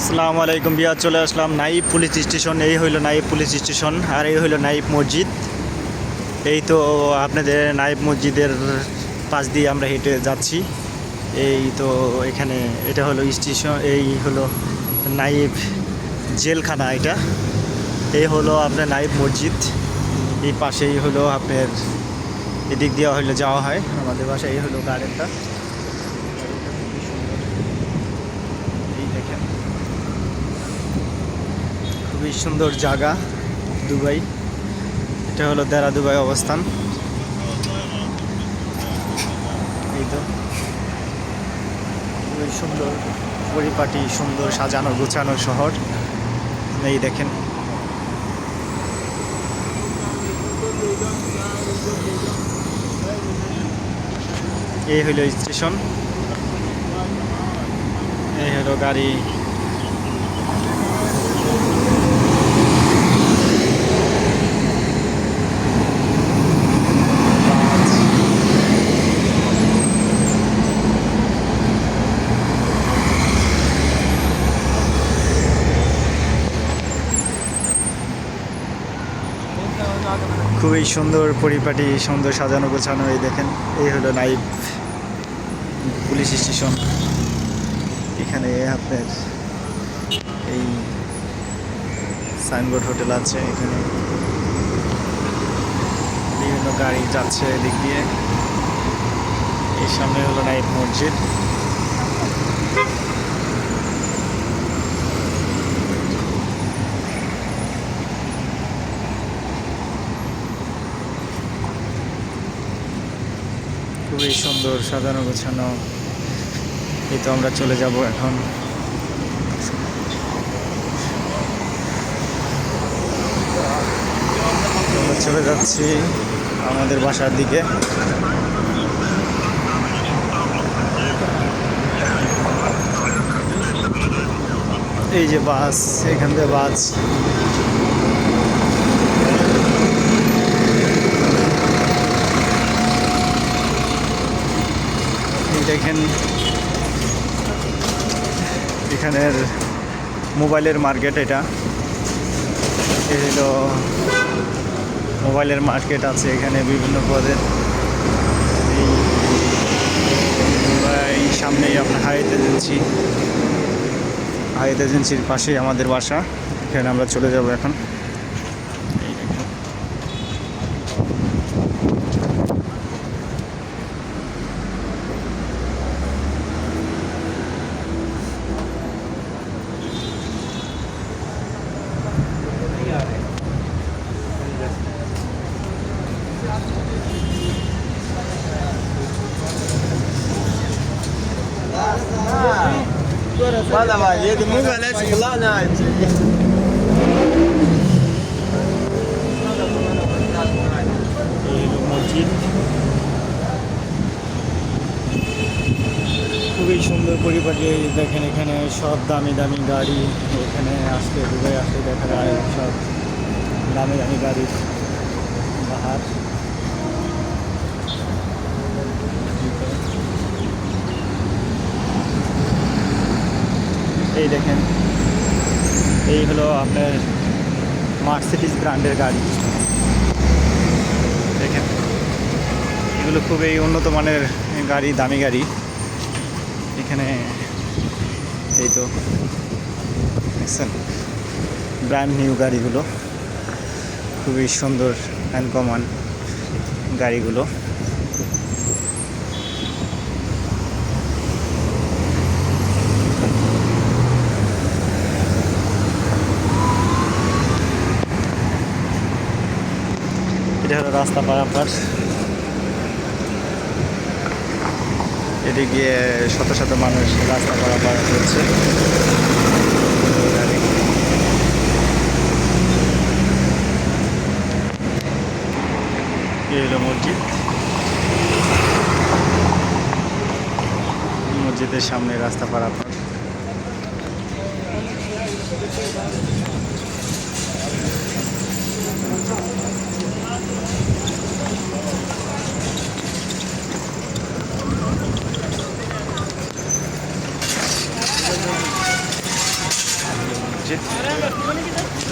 আসসালামু আলাইকুম বিয়া, চলে আসলাম নাইব পুলিশ স্টেশন। এই হইল নাইব পুলিশ স্টেশন আর এই হইল নাইব মসজিদ। এই তো আপনাদের নাইব মসজিদের পাশ দিয়ে আমরা হেঁটে যাচ্ছি। এই তো এখানে এটা হলো স্টেশন, এই হলো নাইব জেলখানা এটা। এই হলো আপনার নাইব মসজিদ। এই পাশেই হলো আপনার এদিক দিয়ে হইল যাওয়া হয়, আমাদের বাসায় এই হলো গার্ডেনটা এই দেখেন খুবই সুন্দর জায়গা, দুবাই। এটা হলো দেরা দুবাই অবস্থান। এই তো। খুবই সুন্দর, পরিপাটি, সুন্দর, সাজানো, গোছানো শহর। এই দেখেন। এই হলো স্টেশন। এই হলো গাড়ি। খুবই সুন্দর পরিপাটি, সুন্দর সাজানো গোছানো, এই দেখেন, এই হলো নাইব পুলিশ স্টেশন। এখানে আপনার এই সাইনবোর্ড হোটেল আছে, এখানে বিভিন্ন গাড়ি যাচ্ছে এদিক দিয়ে। এই সামনে হলো নাইব মসজিদ। খুবই সুন্দর সাজানো গোছানো। এই তো আমরা চলে যাব এখন। আমরা চলে যাচ্ছি আমাদের বাসার দিকে। এই যে বাস, এখান থেকে বাস। দেখেন, এখানের মোবাইলের মার্কেট এটা। এ মোবাইলের মার্কেট আছে এখানে বিভিন্ন পদের। এই সামনেই আপনার হাইত এজেন্সি। হাইত এজেন্সির পাশেই আমাদের বাসা। এখানে আমরা চলে যাব এখন। খুবই সুন্দর পরিপাটি, দেখেন এখানে সব দামি দামি গাড়ি, এখানে আসতে দুবাই আসতে দেখা যায় সব দামি দামি গাড়ির বাহার। এই দেখেন। এই হলো আপনার মার্সিডিস ব্র্যান্ডের গাড়ি। দেখেন। এগুলো খুবই উন্নত মানের গাড়ি, দামি গাড়ি। এখানে এই তো দেখছেন? ব্র্যান্ড নিউ গাড়িগুলো। খুবই সুন্দর আনকমন গাড়িগুলো। এটা হলো রাস্তা পারাপার এদিকে শত শত মানুষ রাস্তা পারাপার করছে হলো মসজিদ। মসজিদের সামনে রাস্তা পারাপার মসজিদ